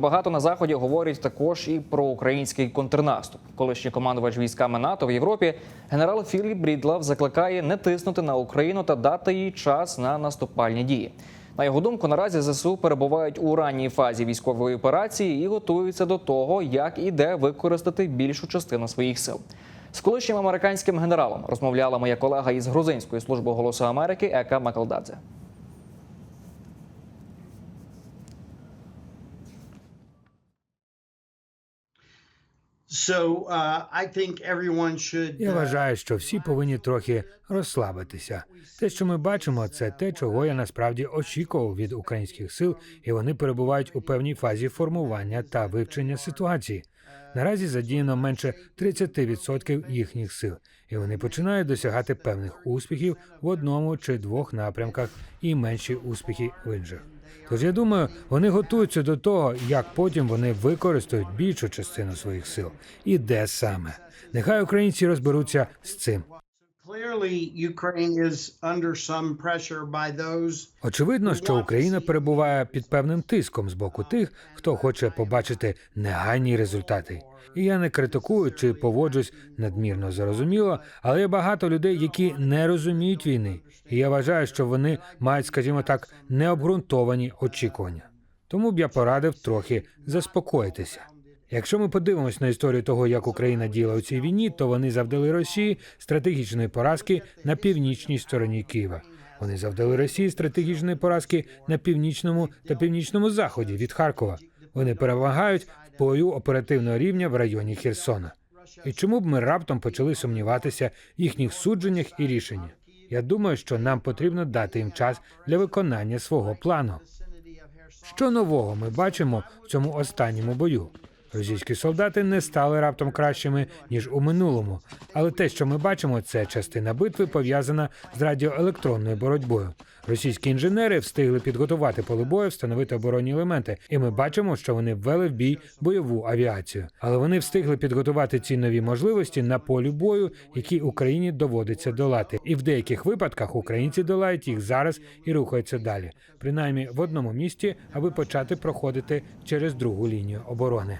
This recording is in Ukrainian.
Багато на заході говорять також і про український контрнаступ. Колишній командувач військами НАТО в Європі генерал Філіп Брідлав закликає не тиснути на Україну та дати їй час на наступальні дії. На його думку, наразі ЗСУ перебувають у ранній фазі військової операції і готуються до того, як і де використати більшу частину своїх сил. З колишнім американським генералом розмовляла моя колега із грузинської служби голосу Америки Ека Макалдадзе. Я uh, вважаю, що всі повинні трохи розслабитися. Те, що ми бачимо, це те, чого я насправді очікував від українських сил, і вони перебувають у певній фазі формування та вивчення ситуації. Наразі задіяно менше 30% їхніх сил, і вони починають досягати певних успіхів в одному чи двох напрямках і менші успіхи в інших. Тож я думаю, вони готуються до того, як потім вони використають більшу частину своїх сил і де саме. Нехай українці розберуться з цим. Очевидно, що Україна перебуває під певним тиском з боку тих, хто хоче побачити негайні результати. І я не критикую чи поводжусь надмірно зарозуміло, але є багато людей, які не розуміють війни, і я вважаю, що вони мають, скажімо так, необґрунтовані очікування. Тому б я порадив трохи заспокоїтися. Якщо ми подивимось на історію того, як Україна діяла у цій війні, то вони завдали Росії стратегічної поразки на північній стороні Києва. Вони завдали Росії стратегічної поразки на північному та північному заході від Харкова. Вони перевагають в бою оперативного рівня в районі Херсона. І чому б ми раптом почали сумніватися в їхніх судженнях і рішеннях? Я думаю, що нам потрібно дати їм час для виконання свого плану. Що нового ми бачимо в цьому останньому бою? Російські солдати не стали раптом кращими ніж у минулому, але те, що ми бачимо, це частина битви пов'язана з радіоелектронною боротьбою. Російські інженери встигли підготувати поле бою, встановити оборонні елементи, і ми бачимо, що вони ввели в бій бойову авіацію. Але вони встигли підготувати ці нові можливості на полі бою, які Україні доводиться долати. І в деяких випадках українці долають їх зараз і рухаються далі, принаймні в одному місті, аби почати проходити через другу лінію оборони.